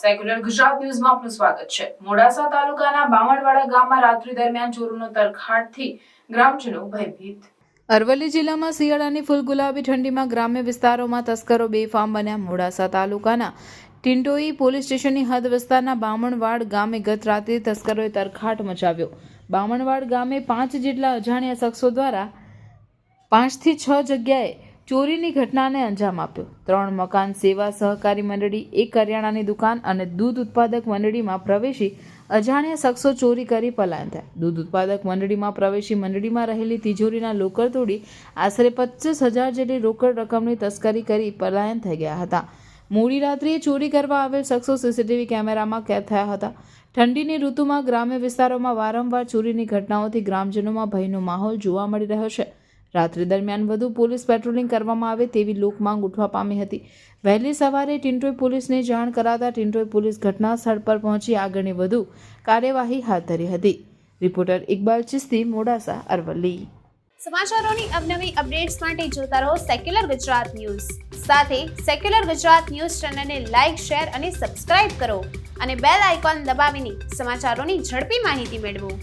Secular Gujarat ન્યૂઝમાં આપનું સ્વાગત છે. મોડાસા તાલુકાના બામણવાડા ગામમાં રાત્રિ દરમિયાન ચોરોનો તરખાટથી ગ્રામજનો ભયભીત. અરવલ્લી જિલ્લામાં શિયાળાની ફૂલ ગુલાબી ઠંડીમાં ગ્રામ્ય વિસ્તારોમાં તસ્કરો બેફામ બન્યા. મોડાસા તાલુકાના ટિન્ટોઈ પોલીસ સ્ટેશનની હદ વિસ્તારના બામણવાડ ગામે ગત રાત્રે તસ્કરોએ તરખાટ મચાવ્યો. બામણવાડ ગામે પાંચ જેટલા અજાણ્યા શખ્સો દ્વારા પાંચથી છ જગ્યાએ ચોરીની ઘટનાને અંજામ આપ્યો. ત્રણ મકાન સેવા સહકારી મંડળી, એક કરિયાણાની દુકાન અને દૂધ ઉત્પાદક મંડળીમાં પ્રવેશી અજાણ્યા શખ્સો ચોરી કરી પલાયન થયા. દૂધ ઉત્પાદક મંડળીમાં પ્રવેશી મંડળીમાં રહેલી તિજોરીના લોકર તોડી આશરે પચીસ હજાર જેટલી રોકડ રકમની તસ્કરી કરી પલાયન થઈ ગયા હતા. મોડી રાત્રિએ ચોરી કરવા આવેલ શખ્સો સીસીટીવી કેમેરામાં કેદ થયા હતા. ઠંડીની ઋતુમાં ગ્રામ્ય વિસ્તારોમાં વારંવાર ચોરીની ઘટનાઓથી ગ્રામજનોમાં ભયનો માહોલ જોવા મળી રહ્યો છે. રાત્રિ દરમિયાન વધુ પોલીસ પેટ્રોલિંગ કરવામાં આવે તેવી લોકમાંગ ઉઠવા પામી હતી. વહેલી સવારે ટિન્ટોઈ પોલીસને જાણ કરાતા ટિન્ટોઈ પોલીસ ઘટના સ્થળ પર પહોંચી આગળની વધુ કાર્યવાહી હાથ ધરી હતી. રિપોર્ટર ઇકબાલ ચિસ્તી, મોડાસા, અરવલ્લી. સમાચારોની અવનવી અપડેટ્સ માટે જોતા રહો સેક્યુલર ગુજરાત ન્યૂઝ. સાથે સેક્યુલર ગુજરાત ન્યૂઝ ચેનલને લાઇક શેર અને સબસ્ક્રાઇબ કરો અને બેલ આઇકોન દબાવીને સમાચારોની ઝડપી માહિતી મેળવો.